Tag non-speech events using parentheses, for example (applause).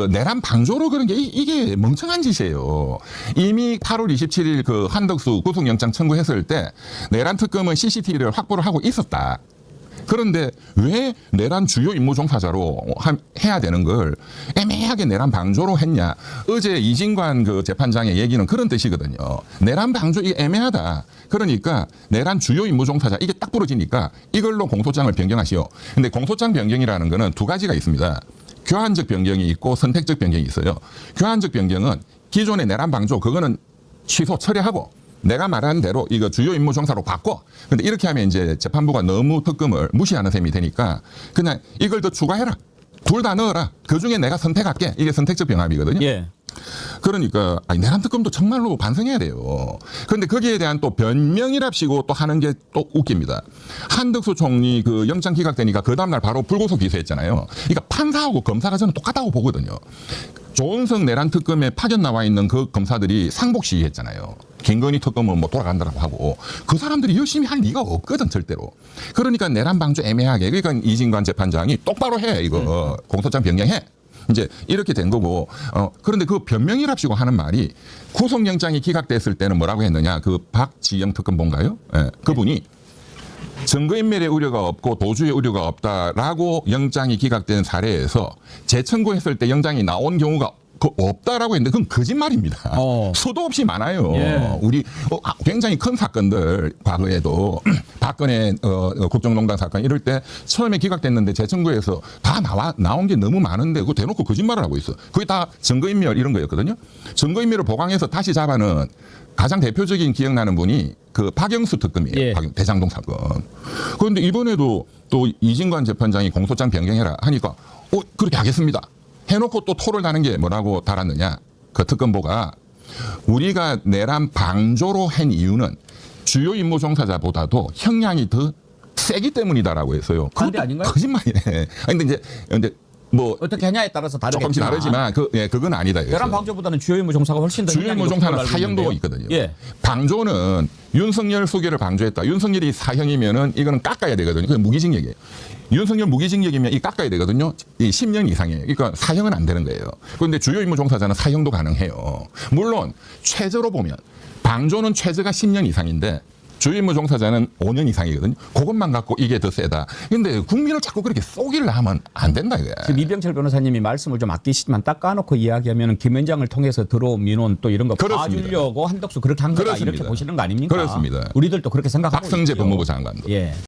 그 내란 방조로 그런 게 이- 이게 멍청한 짓이에요. 이미 8월 27일 그 한덕수 구속영장 청구했을 때 내란 특검은 CCTV를 확보를 하고 있었다. 그런데 왜 내란 주요 임무 종사자로 하- 해야 되는 걸 애매하게 내란 방조로 했냐? 어제 이진관 그 재판장의 얘기는 그런 뜻이거든요. 내란 방조 이게 애매하다. 그러니까 내란 주요 임무 종사자 이게 딱 부러지니까 이걸로 공소장을 변경하시오. 근데 공소장 변경이라는 거는 두 가지가 있습니다. 교환적 변경이 있고 선택적 변경이 있어요. 교환적 변경은 기존의 내란 방조 그거는 취소 처리하고 내가 말한 대로 이거 주요 임무 종사로 바꿔. 근데 이렇게 하면 이제 재판부가 너무 특검을 무시하는 셈이 되니까 그냥 이걸 더 추가해라. 둘 다 넣어라. 그 중에 내가 선택할게. 이게 선택적 병합이거든요. 예. 그러니까 아니 내란 특검도 정말로 반성해야 돼요. 그런데 거기에 대한 또 변명이랍시고 또 하는 게 또 웃깁니다. 한덕수 총리 그 영장 기각되니까 그 다음날 바로 불구속 기소했잖아요. 그러니까 판사하고 검사가 저는 똑같다고 보거든요. 조은석 내란 특검에 파견 나와 있는 그 검사들이 상복 시위했잖아요. 김건희 특검은 뭐 돌아간다라고 하고 그 사람들이 열심히 할 리가 없거든 절대로. 그러니까 내란 방조 애매하게 그러니까 이진관 재판장이 똑바로 해 이거 공소장 변경해. 이제 이렇게 된 거고 어 그런데 그 변명이랍시고 하는 말이 구속영장이 기각됐을 때는 뭐라고 했느냐 그 박지영 특검본가요? 예, 그분이 증거인멸의 우려가 없고 도주의 우려가 없다라고 영장이 기각된 사례에서 재청구했을 때 영장이 나온 경우가 그 없다라고 했는데 그건 거짓말입니다. 어. 수도 없이 많아요. 예. 우리 어, 아, 굉장히 큰 사건들 과거에도 (clears throat) 박근혜 어, 어, 국정농단 사건 이럴 때 처음에 기각됐는데 재청구에서 다 나와 나온 게 너무 많은데 그거 대놓고 거짓말을 하고 있어. 그게 다 증거인멸 이런 거였거든요. 증거인멸을 보강해서 다시 잡아는 가장 대표적인 기억나는 분이 그 박영수 특검이에요. 예. 박- 대장동 사건. 그런데 이번에도 또 이진관 재판장이 공소장 변경해라 하니까 어 그렇게 하겠습니다. 해놓고 또 토를 나는 게 뭐라고 달았느냐? 그 특검보가 우리가 내란 방조로 한 이유는 주요 임무 종사자보다도 형량이 더 세기 때문이다라고 했어요. 반대 그것도 아닌가요? 거짓말이네. (laughs) 아니 근데 이제 근데 뭐 어떻게 하냐에 따라서 다르겠지만 조금씩 다르지만 그 예, 그건 아니다. 내란 방조보다는 주요 임무 종사가 훨씬 더 주요 임무 종사는 사형도. 있거든요. 예. 방조는 윤석열 수계를 방조했다. 윤석열이 사형이면은 이거는 깎아야 되거든요. 그게 무기징역이에요. 윤석열 무기징역이면 이 깎아야 되거든요. 이 10년 이상이에요. 그러니까 사형은 안 되는 거예요. 그런데 주요 임무 종사자는 사형도 가능해요. 물론 최저로 보면 방조는 최저가 10년 이상인데 주요 임무 종사자는 5년 이상이거든요. 그것만 갖고 이게 더 세다. 근데 국민을 자꾸 그렇게 쏘기를 하면 안 된다 이거야. 지금 이병철 변호사님이 말씀을 좀 아끼시지만 딱 까놓고 이야기하면 김현장을 통해서 들어온 민원 또 이런 거 그렇습니다. 봐주려고 한덕수 그렇게 한 거다 그렇습니다. 이렇게 보시는 거 아닙니까? 그렇습니다. 우리들도 그렇게 생각하고 박성재 있죠. 법무부 장관도. 예.